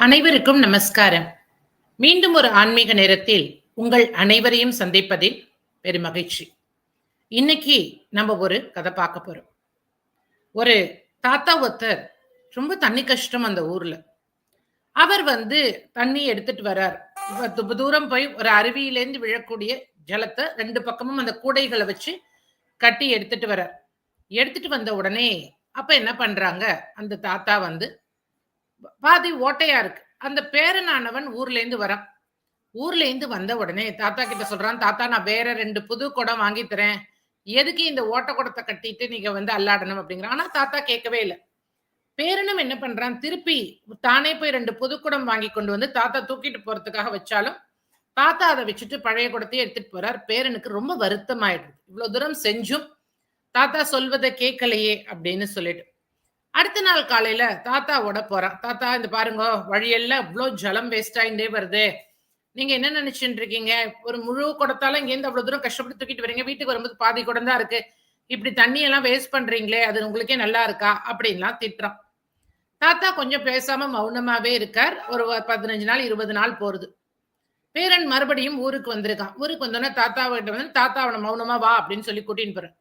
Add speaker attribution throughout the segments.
Speaker 1: அனைவருக்கும் நமஸ்காரம். மீண்டும் ஒரு ஆன்மீக நேரத்தில் உங்கள் அனைவரையும் சந்திப்பதில் பெருமகிழ்ச்சி. இன்னைக்கு நம்ம ஒரு கதை பார்க்க போறோம். ஒரு தாத்தா ஒருத்தர் ரொம்ப தண்ணி கஷ்டம் அந்த ஊர்ல. அவர் வந்து தண்ணி எடுத்துட்டு வர்றார் இப்ப தூரம் போய் ஒரு அருவியிலேருந்து விழக்கூடிய ஜலத்தை ரெண்டு பக்கமும் அந்த கூடைகளை வச்சு கட்டி எடுத்துட்டு வர்றார் எடுத்துட்டு வந்த உடனே அப்ப என்ன பண்றாங்க? அந்த தாத்தா வந்து பாதி ஓட்டையா இருக்கு. அந்த பேரனானவன் ஊர்ல இருந்து வரான். ஊர்ல இருந்து வந்த உடனே தாத்தா கிட்ட சொல்றான் தாத்தா நான் வேற ரெண்டு புது குடம் வாங்கி தரேன். எதுக்கு இந்த ஓட்ட குடத்தை கட்டிட்டு நீங்க வந்து அல்லாடணும்? அப்படிங்கிறான். ஆனா தாத்தா கேட்கவே இல்லை. பேரனும் என்ன பண்றான்? திருப்பி தானே போய் ரெண்டு புது குடம் வாங்கி கொண்டு வந்து தாத்தா தூக்கிட்டு போறதுக்காக வச்சாலும் தாத்தா அதை வச்சுட்டு பழைய குடத்தையே எடுத்துட்டு போறார். பேரனுக்கு ரொம்ப வருத்தம் ஆயிடுது இவ்வளவு தூரம் செஞ்சும் தாத்தா சொல்வதை கேட்கலையே அப்படின்னு சொல்லிட்டு. அடுத்த நாள் காலையில தாத்தாவோட போறான். தாத்தா இந்த பாருங்க வழியெல்லாம் இவ்வளோ ஜலம் வேஸ்ட் ஆயிட்டே வருது. நீங்க என்ன நினைச்சுட்டு இருக்கீங்க? ஒரு முழு குடத்தால இங்கேருந்து அவ்வளவு தூரம் கஷ்டப்பட்டு தூக்கிட்டு வரீங்க. வீட்டுக்கு வரும்போது பாதி குடம் தான் இருக்கு. இப்படி தண்ணி எல்லாம் வேஸ்ட் பண்றீங்களே அது உங்களுக்கே நல்லா இருக்கா? அப்படின்லாம் திட்டுறான். தாத்தா கொஞ்சம் பேசாம மௌனமாவே இருக்கார். ஒரு பதினஞ்சு நாள் இருபது நாள் போறது. பேரன் மறுபடியும் ஊருக்கு வந்திருக்கான். ஊருக்கு வந்தோடனே தாத்தா கிட்ட வந்து தாத்தா அவனை மௌனமா வா அப்படின்னு சொல்லி கூட்டின்னு போறேன்.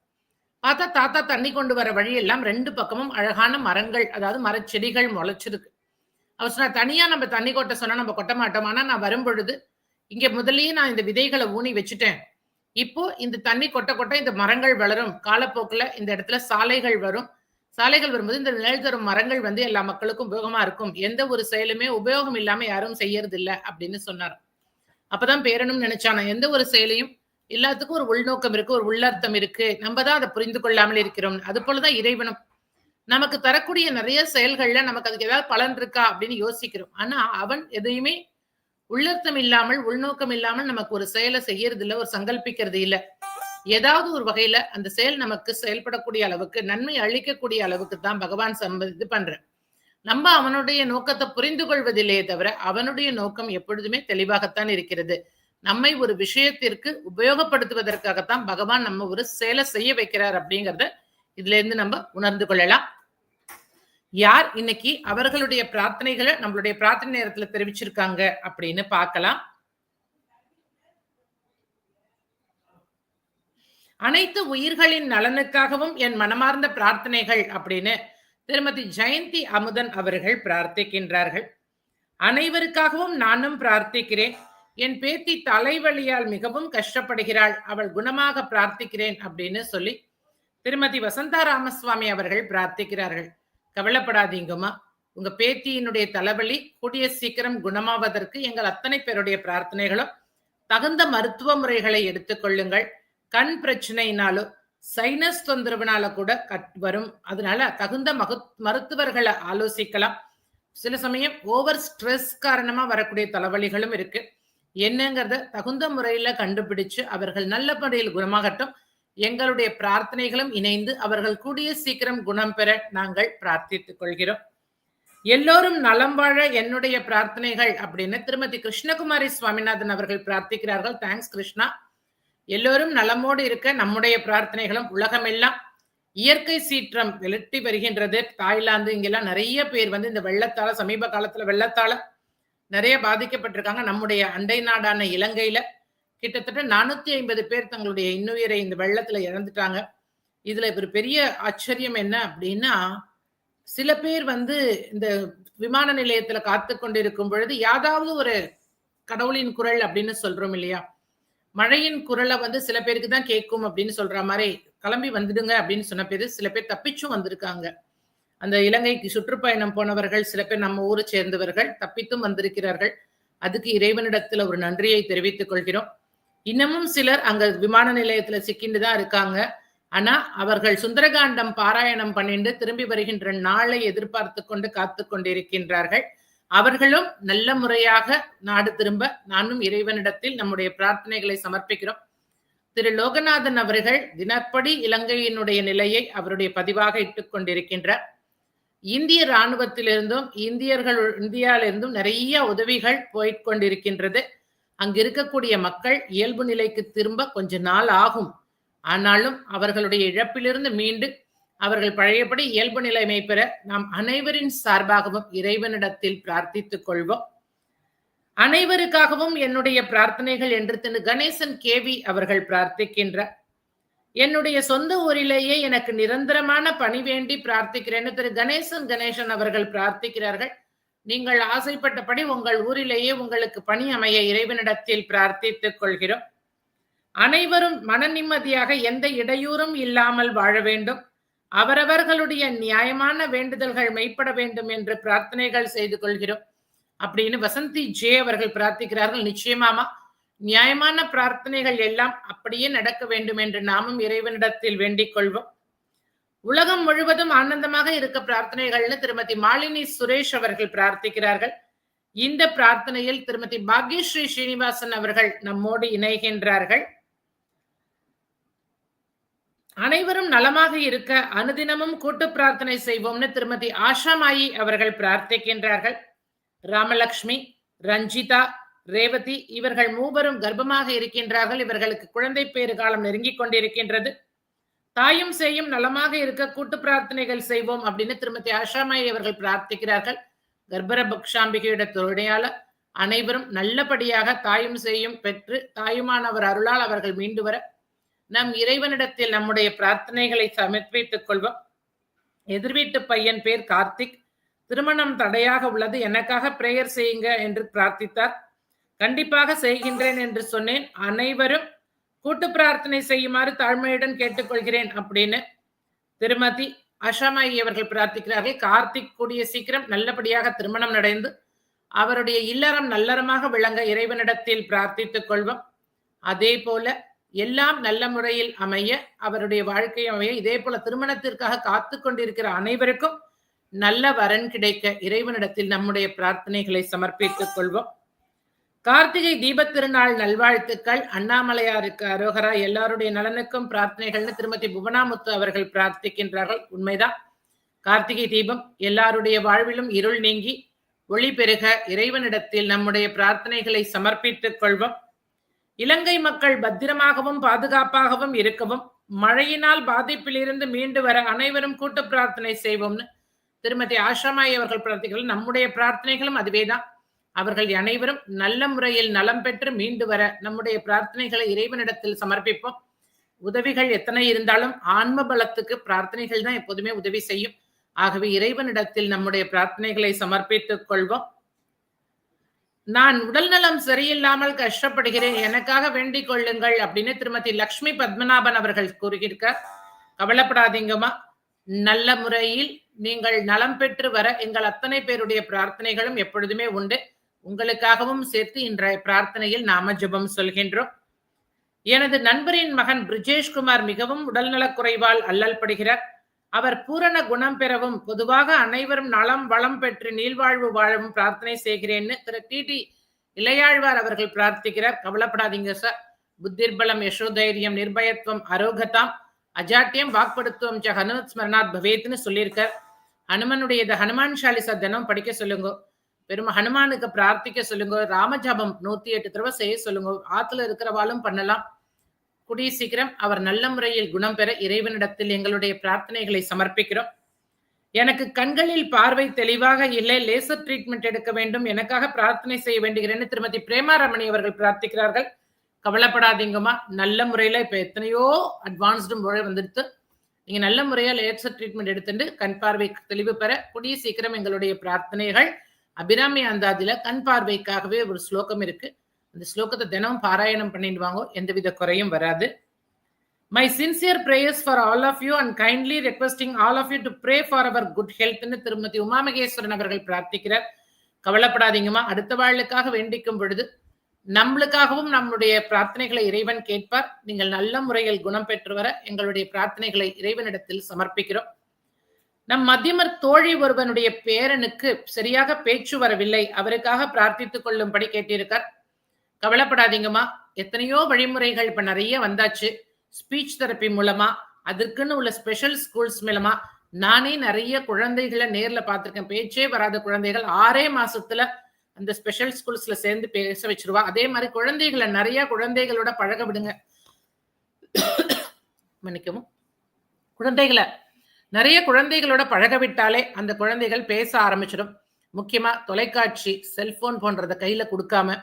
Speaker 1: பார்த்தா தாத்தா தண்ணி கொண்டு வர வழியெல்லாம் ரெண்டு பக்கமும் அழகான மரங்கள் அதாவது மரச்செடிகள் முளைச்சிருக்கு. அவர் சொன்னா தனியா நம்ம தண்ணி கொட்ட சொன்னா நம்ம கொட்ட மாட்டோம். ஆனா நான் வரும்பொழுது இங்க முதல்லயே நான் இந்த விதைகளை ஊனி வச்சுட்டேன். இப்போ இந்த தண்ணி கொட்ட கொட்ட இந்த மரங்கள் வளரும். காலப்போக்குல இந்த இடத்துல சாலைகள் வரும். சாலைகள் வரும்போது இந்த நிழல் தரும் மரங்கள் வந்து எல்லா மக்களுக்கும் உபயோகமா இருக்கும். எந்த ஒரு செயலுமே உபயோகம் இல்லாம யாரும் செய்யறது இல்லை அப்படின்னு சொன்னார் அப்பதான் பேரனும் நினைச்சானா எந்த ஒரு செயலையும் எல்லாத்துக்கும் ஒரு உள்நோக்கம் இருக்கு ஒரு உள்ளர்த்தம் இருக்கு. நம்ம தான் அதை புரிந்து கொள்ளாமல் இருக்கிறோம். அது போலதான் இறைவனும். நமக்கு தரக்கூடிய நிறைய செயல்கள்ல நமக்கு அதுக்கு ஏதாவது பலன் இருக்கா அப்படின்னு யோசிக்கிறோம். ஆனா அவன் எதையுமே உள்ளர்த்தம் இல்லாமல் உள்நோக்கம் இல்லாமல் நமக்கு ஒரு செயலை செய்யறது இல்ல ஒரு சங்கல்பிக்கிறது இல்ல. ஏதாவது ஒரு வகையில அந்த செயல் நமக்கு செயல்படக்கூடிய அளவுக்கு நன்மை அளிக்கக்கூடிய அளவுக்கு தான் பகவான் சம்ப இது பண்ற நம்ம அவனுடைய நோக்கத்தை புரிந்து கொள்வதில்லையே தவிர அவனுடைய நோக்கம் எப்பொழுதுமே தெளிவாகத்தான் இருக்கிறது. நம்மை ஒரு விஷயத்திற்கு உபயோகப்படுத்துவதற்காகத்தான் பகவான் நம்ம ஒரு செயலை செய்ய வைக்கிறார் அப்படிங்கறத இதுல இருந்து நம்ம உணர்ந்து கொள்ளலாம். யார் இன்னைக்கு அவர்களுடைய பிரார்த்தனைகளை நம்மளுடைய பிரார்த்தனை நேரத்துல தெரிவிச்சிருக்காங்க அப்படின்னு பார்க்கலாம். அனைத்து உயிர்களின் நலனுக்காகவும் என் மனமார்ந்த பிரார்த்தனைகள் அப்படின்னு திருமதி ஜெயந்தி அமுதன் அவர்கள் பிரார்த்திக்கின்றார்கள். அனைவருக்காகவும் நானும் பிரார்த்திக்கிறேன். என் பேத்தி தலைவலியால் மிகவும் கஷ்டப்படுகிறாள் அவள் குணமாக பிரார்த்திக்கிறேன் அப்படின்னு சொல்லி திருமதி வசந்தா ராமசுவாமி அவர்கள் பிரார்த்திக்கிறார்கள். கவலைப்படாதீங்கம்மா. உங்க பேத்தியினுடைய தலைவலி கூடிய சீக்கிரம் குணமாவதற்கு எங்கள் அத்தனை பேருடைய பிரார்த்தனைகளும் தகுந்த மருத்துவ முறைகளை எடுத்துக்கொள்ளுங்கள் கண் பிரச்சனையினாலோ சைனஸ் தொந்தரவுனால கூட கட் வரும். அதனால தகுந்த மகு மருத்துவர்களை ஆலோசிக்கலாம். சில சமயம் ஓவர் ஸ்ட்ரெஸ் காரணமா வரக்கூடிய தலைவலிகளும் இருக்கு. என்னங்கிறத தகுந்த முறையில கண்டுபிடிச்சு அவர்கள் நல்ல முறையில் குணமாகட்டும். எங்களுடைய பிரார்த்தனைகளும் இணைந்து அவர்கள் கூடிய சீக்கிரம் குணம் பெற நாங்கள் பிரார்த்தித்துக் கொள்கிறோம். எல்லோரும் நலம் வாழ என்னுடைய பிரார்த்தனைகள் அப்படின்னு திருமதி கிருஷ்ணகுமாரி சுவாமிநாதன் அவர்கள் பிரார்த்திக்கிறார்கள். தேங்க்ஸ் கிருஷ்ணா. எல்லோரும் நலமோடு இருக்க நம்முடைய பிரார்த்தனைகளும் உலகமெல்லாம் இயற்கை சீற்றம் விலட்டி வருகின்றது. தாய்லாந்து இங்கெல்லாம் நிறைய பேர் வந்து இந்த வெள்ளத்தால சமீப காலத்துல வெள்ளத்தால நிறைய பாதிக்கப்பட்டிருக்காங்க. நம்முடைய அண்டை நாடான இலங்கையில கிட்டத்தட்ட நானூத்தி ஐம்பது பேர் தங்களுடைய இன்னுயிரை இந்த வெள்ளத்துல இறந்துட்டாங்க. இதுல ஒரு பெரிய ஆச்சரியம் என்ன அப்படின்னா சில பேர் வந்து இந்த விமான நிலையத்துல காத்து கொண்டிருக்கும் பொழுது யாதாவது ஒரு கடவுளின் குரல் அப்படின்னு சொல்றோம் இல்லையா? மழையின் குரலை வந்து சில பேருக்கு தான் கேட்கும் அப்படின்னு சொல்ற மாதிரி கிளம்பி வந்துடுங்க அப்படின்னு சொன்ன பேரு சில பேர் தப்பிச்சும் வந்திருக்காங்க. அந்த இலங்கைக்கு சுற்றுப்பயணம் போனவர்கள் சில பேர் நம்ம ஊரை சேர்ந்தவர்கள் தப்பித்தும் வந்திருக்கிறார்கள். அதுக்கு இறைவனிடத்துல ஒரு நன்றியை தெரிவித்துக் கொள்கிறோம். இன்னமும் சிலர் அங்க விமான நிலையத்துல சிக்கிண்டு தான் இருக்காங்க. ஆனா அவர்கள் சுந்தரகாண்டம் பாராயணம் பண்ணிட்டு திரும்பி வருகின்ற நாளை எதிர்பார்த்து கொண்டு காத்து கொண்டிருக்கின்றார்கள். அவர்களும் நல்ல முறையாக நாடு திரும்ப நானும் இறைவனிடத்தில் நம்முடைய பிரார்த்தனைகளை சமர்ப்பிக்கிறோம். திரு. லோகநாதன் அவர்கள் தினப்படி இலங்கையினுடைய நிலையை அவருடைய பதிவாக இட்டுக் கொண்டிருக்கின்றார். இந்திய இராணுவத்திலிருந்தும் இந்தியர்கள் இந்தியாவிலிருந்தும் நிறைய உதவிகள் போய்கொண்டிருக்கின்றது அங்கு இருக்கக்கூடிய மக்கள் இயல்பு நிலைக்கு திரும்ப கொஞ்ச நாள் ஆகும். ஆனாலும் அவர்களுடைய இழப்பிலிருந்து மீண்டு அவர்கள் பழையபடி இயல்பு நிலைமை பெற நாம் அனைவரின் சார்பாகவும் இறைவனிடத்தில் பிரார்த்தித்துக் கொள்வோம். அனைவருக்காகவும் என்னுடைய பிரார்த்தனைகள் என்று திரு கணேசன் கேவி அவர்கள் பிரார்த்திக்கின்றார். என்னுடைய சொந்த ஊரிலேயே எனக்கு நிரந்தரமான பணி வேண்டி பிரார்த்திக்கிறேன்னு திரு கணேசன் கணேசன் அவர்கள் பிரார்த்திக்கிறார்கள். நீங்கள் ஆசைப்பட்டபடி உங்கள் ஊரிலேயே உங்களுக்கு பணி அமைய இறைவனிடத்தில் பிரார்த்தித்துக் கொள்கிறோம். அனைவரும் மன நிம்மதியாக எந்த இடையூறும் இல்லாமல் வாழ வேண்டும். அவரவர்களுடைய நியாயமான வேண்டுதல்கள் மெய்ப்பட வேண்டும் என்று பிரார்த்தனைகள் செய்து கொள்கிறோம். அப்படின்னு வசந்தி ஜே அவர்கள் பிரார்த்திக்கிறார்கள். நிச்சயமாமா நியாயமான பிரார்த்தனைகள் எல்லாம் அப்படியே நடக்க வேண்டும் என்று நாமும் இறைவனிடத்தில் வேண்டிக் கொள்வோம். உலகம் முழுவதும் ஆனந்தமாக இருக்க பிரார்த்தனைகள்னு திருமதி மாலினி சுரேஷ் அவர்கள் பிரார்த்திக்கிறார்கள். இந்த பிரார்த்தனையில் திருமதி பாக்யஸ்ரீ ஸ்ரீனிவாசன் அவர்கள் நம்மோடு இணைகின்றார்கள். அனைவரும் நலமாக இருக்க அனுதினமும் கூட்டு பிரார்த்தனை செய்வோம்னு திருமதி ஆஷாமாயி அவர்கள் பிரார்த்திக்கின்றார்கள். ராமலக்ஷ்மி ரஞ்சிதா ரேவதி இவர்கள் மூவரும் கர்ப்பமாக இருக்கின்றார்கள். இவர்களுக்கு குழந்தை பேறு காலம் நெருங்கிக் கொண்டிருக்கின்றது. தாயும் செய்யும் நலமாக இருக்க கூட்டு பிரார்த்தனைகள் செய்வோம் அப்படின்னு திருமதி ஆஷாமாயி அவர்கள் பிரார்த்திக்கிறார்கள். கர்ப்பர பக்ஷாம்பிகையோட துணையால அனைவரும் நல்லபடியாக தாயும் செய்யும் பெற்று தாயுமானவர் அருளால் அவர்கள் மீண்டு வர நம் இறைவனிடத்தில் நம்முடைய பிரார்த்தனைகளை சமர்ப்பித்துக் கொள்வோம். எதிர்வீட்டு பையன் பேர் கார்த்திக். திருமணம் தடையாக உள்ளது. எனக்காக பிரேயர் செய்யுங்க என்று பிரார்த்தித்தார். கண்டிப்பாக செய்கின்றேன் என்று சொன்னேன். அனைவரும் கூட்டு பிரார்த்தனை செய்யுமாறு தாழ்மையுடன் கேட்டுக்கொள்கிறேன் அப்படின்னு திருமதி அஷாமாயி அவர்கள் பிரார்த்திக்கிறார்கள். கார்த்திக் கூடிய சீக்கிரம் நல்லபடியாக திருமணம் நடந்து அவருடைய இல்லறம் நல்லறமாக விளங்க இறைவனிடத்தில் பிரார்த்தித்துக் கொள்வோம். அதே போல எல்லாம் நல்ல முறையில் அமைய அவருடைய வாழ்க்கை அமைய இதே போல திருமணத்திற்காக காத்து கொண்டிருக்கிற அனைவருக்கும் நல்ல வரன் கிடைக்க இறைவனிடத்தில் நம்முடைய பிரார்த்தனைகளை சமர்ப்பித்துக் கொள்வோம். கார்த்திகை தீபத் திருநாள் நல்வாழ்த்துக்கள். அண்ணாமலையாருக்கு அரோகரா. எல்லாருடைய நலனுக்கும் பிரார்த்தனைகள்னு திருமதி புவனாமுத்து அவர்கள் பிரார்த்திக்கின்றார்கள். உண்மைதான். கார்த்திகை தீபம் எல்லாருடைய வாழ்விலும் இருள் நீங்கி ஒளி பெருக இறைவனிடத்தில் நம்முடைய பிரார்த்தனைகளை சமர்ப்பித்துக் கொள்வோம். இலங்கை மக்கள் பத்திரமாகவும் பாதுகாப்பாகவும் இருக்கவும் மழையினால் பாதிப்பிலிருந்து மீண்டு வர அனைவரும் கூட்டு பிரார்த்தனை செய்வோம்னு திருமதி ஆஷாமாய் அவர்கள் பிரார்த்திகள் நம்முடைய பிரார்த்தனைகளும் அதுவேதான். அவர்கள் அனைவரும் நல்ல முறையில் நலம் பெற்று மீண்டு வர நம்முடைய பிரார்த்தனைகளை இறைவனிடத்தில் சமர்ப்பிப்போம். உதவிகள் எத்தனை இருந்தாலும் ஆன்ம பலத்துக்கு பிரார்த்தனைகள் தான் எப்போதுமே உதவி செய்யும். ஆகவே இறைவனிடத்தில் நம்முடைய பிரார்த்தனைகளை சமர்ப்பித்துக் கொள்வோம். நான் உடல் நலம் சரியில்லாமல் கஷ்டப்படுகிறேன் எனக்காக வேண்டிக் கொள்ளுங்கள் அப்படின்னு திருமதி லக்ஷ்மி பத்மநாபன் அவர்கள் கூறுகிறார் கவலைப்படாதீங்கம்மா. நல்ல முறையில் நீங்கள் நலம் பெற்று வர எங்கள் அத்தனை பேருடைய பிரார்த்தனைகளும் எப்பொழுதுமே உண்டு. உங்களுக்காகவும் சேர்த்து இன்றைய பிரார்த்தனையில் நாம ஜெபம் சொல்கின்றோம். எனது நண்பரின் மகன் பிரிஜேஷ்குமார் மிகவும் உடல்நலக் குறைவால் அல்லல் படுகிறார். அவர் பூரண குணம் பெறவும் பொதுவாக அனைவரும் நலம் வளம் பெற்று நீள்வாழ்வு வாழவும் பிரார்த்தனை செய்கிறேன்னு திரு டி டி இளையாழ்வார் அவர்கள் பிரார்த்திக்கிறார். கவலைப்படாதீங்க சார். புத்திர்பலம் யசோதைரியம் நிர்பயத்துவம் அரோகதாம் அஜாட்டியம் வாக்படுத்துவம் ச ஹனுமத் ஸ்மரணாத் பவேத்னு சொல்லியிருக்கார். ஹனுமனுடைய ஹனுமான் சாலிசா தினம் படிக்க சொல்லுங்க. பெரும் ஹனுமானுக்கு பிரார்த்திக்க சொல்லுங்க. ராமஜபம் நூத்தி எட்டு தடவை செய்ய சொல்லுங்க. ஆத்துல இருக்கிறவாலும் பண்ணலாம். குடிய சீக்கிரம் அவர் நல்ல முறையில் குணம் பெற இறைவனிடத்தில் எங்களுடைய பிரார்த்தனைகளை சமர்ப்பிக்கிறோம். எனக்கு கண்களில் பார்வை தெளிவாக இல்லை. லேசர் ட்ரீட்மெண்ட் எடுக்க வேண்டும். எனக்காக பிரார்த்தனை செய்ய வேண்டுகிறேன்னு திருமதி பிரேமாரமணி அவர்கள் பிரார்த்திக்கிறார்கள். கவலைப்படாதீங்கம்மா. நல்ல முறையில இப்ப எத்தனையோ அட்வான்ஸ்டு முறை வந்துடுத்து. நீங்க நல்ல முறையா லேசர் ட்ரீட்மெண்ட் எடுத்துட்டு கண் பார்வை தெளிவு பெற கூடிய சீக்கிரம் எங்களுடைய பிரார்த்தனைகள் அபிராமி அந்தாதில கண் பார்வைக்காகவே ஒரு ஸ்லோகம் இருக்கு. அந்த ஸ்லோகத்தை தினமும் பாராயணம் பண்ணிட்டு வாங்க எந்தவித குறையும் வராது. My sincere prayers for all of you and kindly requesting all of you to pray for our good ஹெல்த்னு திருமதி உமாமகேஸ்வரன் அவர்கள் பிரார்த்திக்கிறார். கவலைப்படாதீங்கம்மா அடுத்த வாழ்ளுக்காக வேண்டிக்கும் பொழுது நம்மளுக்காகவும் நம்முடைய பிரார்த்தனைகளை இறைவன் கேட்பார். நீங்கள் நல்ல முறையில் குணம் பெற்று வர எங்களுடைய பிரார்த்தனைகளை இறைவனிடத்தில் சமர்ப்பிக்கிறோம். நம் மத்தியமர் தோழி ஒருவனுடைய பேரனுக்கு சரியாக பேச்சு வரவில்லை. அவருக்காக பிரார்த்தித்துக் கொள்ளும்படி கேட்டிருக்கார். கவலைப்படாதீங்கம்மா. எத்தனையோ வழிமுறைகள் இப்ப நிறைய வந்தாச்சு. ஸ்பீச் தெரப்பி மூலமா அதற்குன்னு உள்ள ஸ்பெஷல் ஸ்கூல்ஸ் மூலமா நானே நிறைய குழந்தைகளை நேர்ல பார்த்திருக்கேன். பேச்சே வராத குழந்தைகள் ஆறே மாசத்துல அந்த ஸ்பெஷல் ஸ்கூல்ஸ்ல சேர்ந்து பேச வச்சிருவா. அதே மாதிரி குழந்தைகளை நிறைய குழந்தைகளோட பழக விடுங்க. மன்னிக்கவும். குழந்தைகளை நிறைய குழந்தைகளோட பழக விட்டாலே அந்த குழந்தைகள் பேச ஆரம்பிச்சிடும். முக்கியமா தொலைக்காட்சி செல்போன் போன்றத கையில கொடுக்காம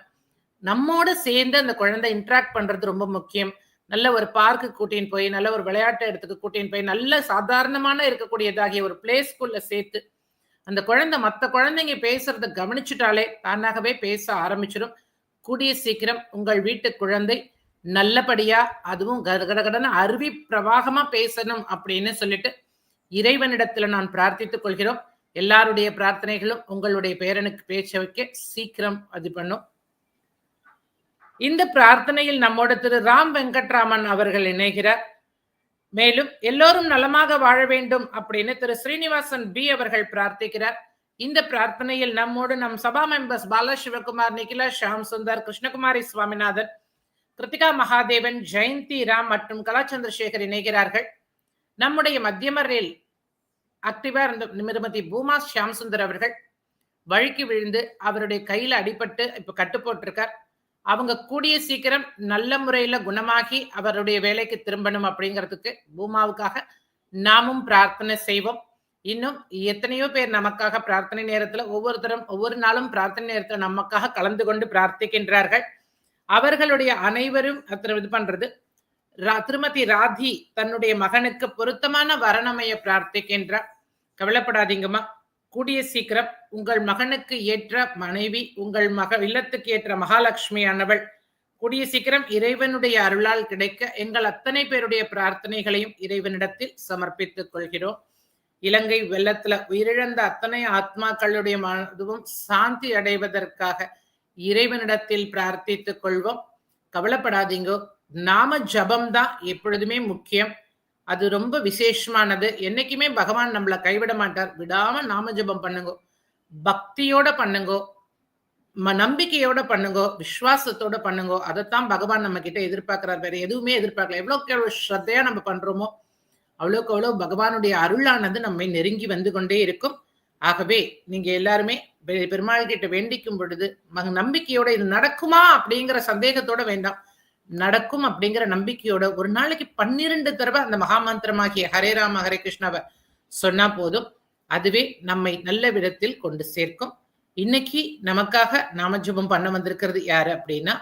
Speaker 1: நம்மோட சேர்ந்து அந்த குழந்தை இன்ட்ராக்ட் பண்றது ரொம்ப முக்கியம். நல்ல ஒரு பார்க்கு கூட்டின்னு போய் நல்ல ஒரு விளையாட்டு இடத்துக்கு கூட்டின்னு போய் நல்ல சாதாரணமான இருக்கக்கூடியதாகிய ஒரு பிளே ஸ்கூல்ல சேர்த்து அந்த குழந்தை மற்ற குழந்தைங்க பேசுறத கவனிச்சுட்டாலே தானாகவே பேச ஆரம்பிச்சிடும். கூடிய சீக்கிரம் உங்கள் வீட்டு குழந்தை நல்லபடியா அதுவும் கடகடன்னு அருவி பிரவாகமா பேசணும் அப்படின்னு சொல்லிட்டு இறைவனிடத்துல நான் பிரார்த்தித்துக் கொள்கிறோம். எல்லாருடைய பிரார்த்தனைகளும் உங்களுடைய பேரனுக்கு பேச்ச வைக்க சீக்கிரம் அது பண்ணும். இந்த பிரார்த்தனையில் நம்மோட திரு ராம் வெங்கட்ராமன் அவர்கள் இணைகிறார். மேலும் எல்லோரும் நலமாக வாழ வேண்டும் அப்படின்னு திரு ஸ்ரீனிவாசன் பி அவர்கள் பிரார்த்திக்கிறார். இந்த பிரார்த்தனையில் நம்மோடு நம் சபா மெம்பர்ஸ் பால சிவகுமார் நிகிலா ஷாம் சுந்தர் கிருஷ்ணகுமாரி சுவாமிநாதன் கிருத்திகா மகாதேவன் ஜெயந்தி ராம் மற்றும் கலா சந்திரசேகர் இணைகிறார்கள். நம்முடைய மத்தியமரில் ஆக்டிவா இருந்த நிமிர்மதி பூமா ஷியாம் சுந்தர் அவர்கள் வழுக்கி விழுந்து அவருடைய கையில அடிபட்டு இப்ப கட்டு போட்டிருக்கார் அவங்க கூடிய சீக்கிரம் நல்ல முறையில குணமாகி அவருடைய வேலைக்கு திரும்பணும் அப்படிங்கிறதுக்கு பூமாவுக்காக நாமும் பிரார்த்தனை செய்வோம். இன்னும் எத்தனையோ பேர் நமக்காக பிரார்த்தனை நேரத்துல ஒவ்வொருத்தரும் ஒவ்வொரு நாளும் பிரார்த்தனை நேரத்துல நமக்காக கலந்து கொண்டு பிரார்த்திக்கின்றார்கள். அவர்களுடைய அனைவரும் அத்தனை இது பண்றது திருமதி ராதி தன்னுடைய மகனுக்கு பொருத்தமான வரணமைய பிரார்த்திக்கின்றார். கவலைப்படாதீங்கம்மா. கூடிய சீக்கிரம் உங்கள் மகனுக்கு ஏற்ற மனைவி உங்கள் மக இல்லத்துக்கு ஏற்ற மகாலட்சுமியானவள் கூடிய சீக்கிரம் இறைவனுடைய அருளால் கிடைக்க எங்கள் அத்தனை பேருடைய பிரார்த்தனைகளையும் இறைவனிடத்தில் சமர்ப்பித்துக் கொள்கிறோம். இலங்கை வெள்ளத்துல உயிரிழந்த அத்தனை ஆத்மாக்களுடைய மனதுவும் சாந்தி அடைவதற்காக இறைவனிடத்தில் பிரார்த்தித்துக் கொள்வோம். கவலைப்படாதீங்கோ. நாம ஜபம் தான் எப்பொழுதுமே முக்கியம். அது ரொம்ப விசேஷமானது. என்னைக்குமே பகவான் நம்மளை கைவிட மாட்டார். விடாம நாம ஜபம் பண்ணுங்க. பக்தியோட பண்ணுங்கோ. நம்பிக்கையோட பண்ணுங்கோ. விசுவாசத்தோட பண்ணுங்கோ. அதைத்தான் பகவான் நம்ம கிட்ட எதிர்பார்க்கிறார். வேற எதுவுமே எதிர்பார்க்கல. எவ்வளோக்கு எவ்வளோ ஸ்ரத்தையா நம்ம பண்றோமோ அவ்வளோக்கு அவ்வளோ பகவானுடைய அருளானது நம்மை நெருங்கி வந்து கொண்டே இருக்கும். ஆகவே நீங்க எல்லாருமே பெருமாள் கிட்ட வேண்டிக்கும் பொழுது நம்பிக்கையோட இது நடக்குமா அப்படிங்கிற சந்தேகத்தோட வேண்டாம். நடக்கும் அப்படிங்கிற நம்பிக்கையோட ஒரு நாளைக்கு பன்னிரண்டு தடவை அந்த மகாமந்திரமாகிய ஹரே ராம ஹரே கிருஷ்ணாவை சொன்னா போதும். அதுவே நம்மை நல்ல விதத்தில் கொண்டு சேர்க்கும். இன்னைக்கு நமக்காக நாம ஜபம் பண்ண வந்திருக்கிறது யாரு அப்படின்னா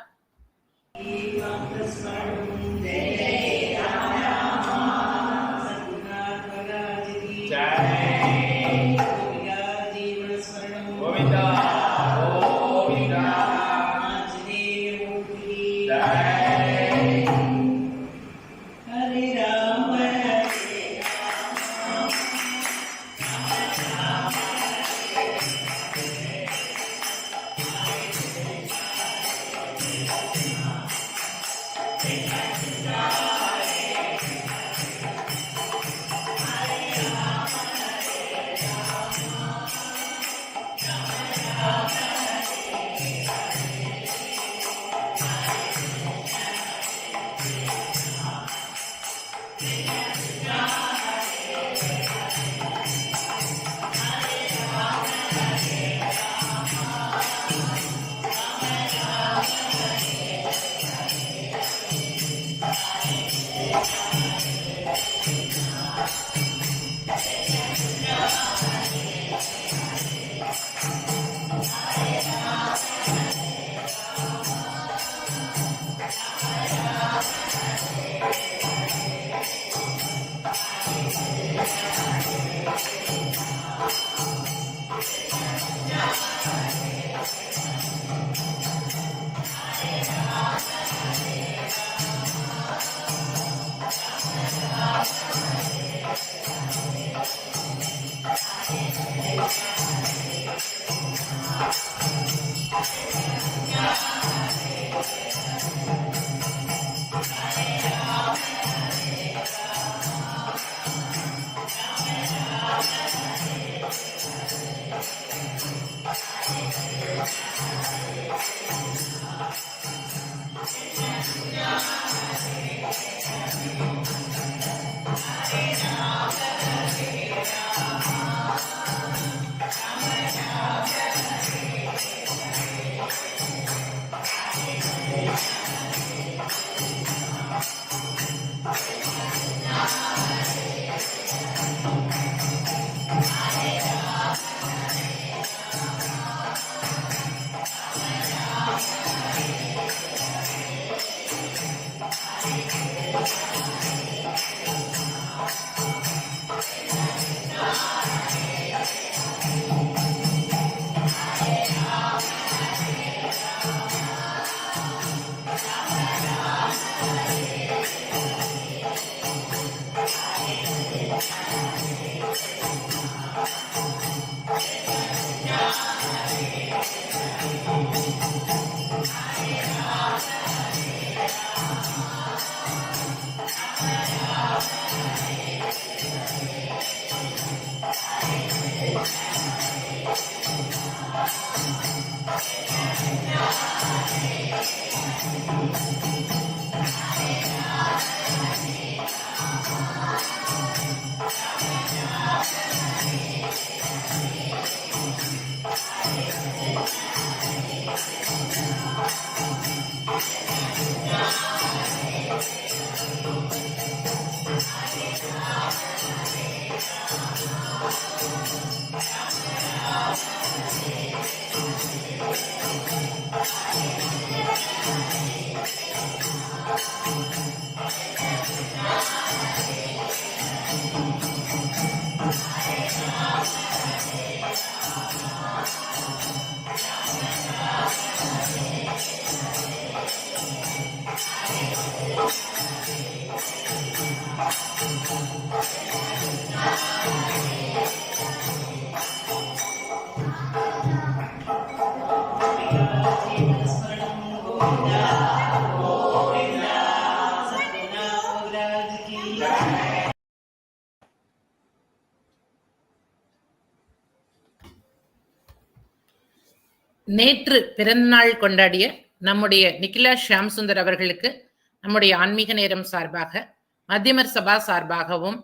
Speaker 1: நேற்று பிறந்தநாள் கொண்டாடிய நம்முடைய நிகிலா ஷியாம் சுந்தர் அவர்களுக்கு நம்முடைய ஆன்மீக நேரம் சார்பாக மத்தியமர் சபா சார்பாகவும்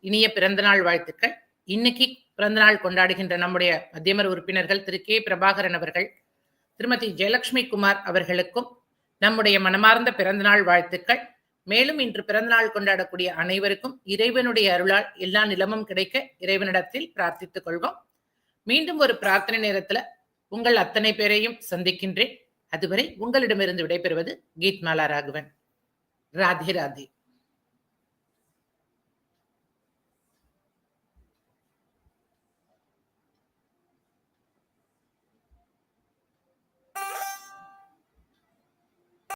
Speaker 1: இனிய பிறந்தநாள் வாழ்த்துக்கள். இன்னைக்கு பிறந்தநாள் கொண்டாடுகின்ற நம்முடைய மத்தியமர் உறுப்பினர்கள் திரு கே. பிரபாகரன் அவர்கள் திருமதி ஜெயலட்சுமி குமார் அவர்களுக்கும் நம்முடைய மனமார்ந்த பிறந்தநாள் வாழ்த்துக்கள். மேலும் இன்று பிறந்தநாள் கொண்டாடக்கூடிய அனைவருக்கும் இறைவனுடைய அருளால் எல்லா நிலமும் கிடைக்க இறைவனிடத்தில் பிரார்த்தித்துக் கொள்வோம். மீண்டும் ஒரு பிரார்த்தனை நேரத்துல உங்கள் அத்தனை பேரையும் சந்திக்கின்றேன். அதுவரை உங்களிடமிருந்து விடைபெறுவது கீத்மாலா ராகவன். ராதே ராதே.